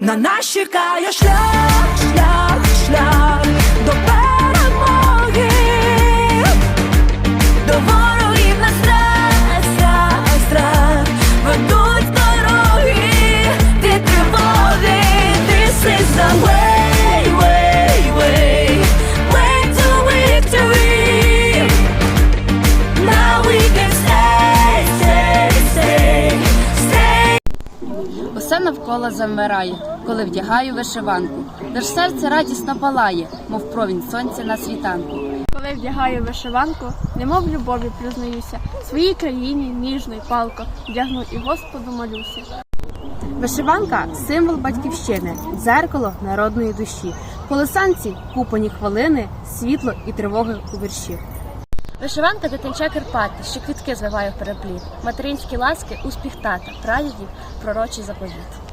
На нас чекає шлях, шлях, шлях. До перемоги, до ворогів Усе навколо завмирає, коли вдягаю вишиванку. Ж серце радісно палає, мов провінь сонця на світанку. Коли вдягаю вишиванку, немов любові признаюся, своїй країні ніжно й палко вдягну і Господу молюся. Вишиванка символ батьківщини, дзеркало народної душі. Колесанці купані хвилини, світло і тривоги у вірші. Вишиванка дитинча Карпати, що квітки звиває в перепліт. Материнські ласки, успіх тата, прадідів, пророчий заповіт.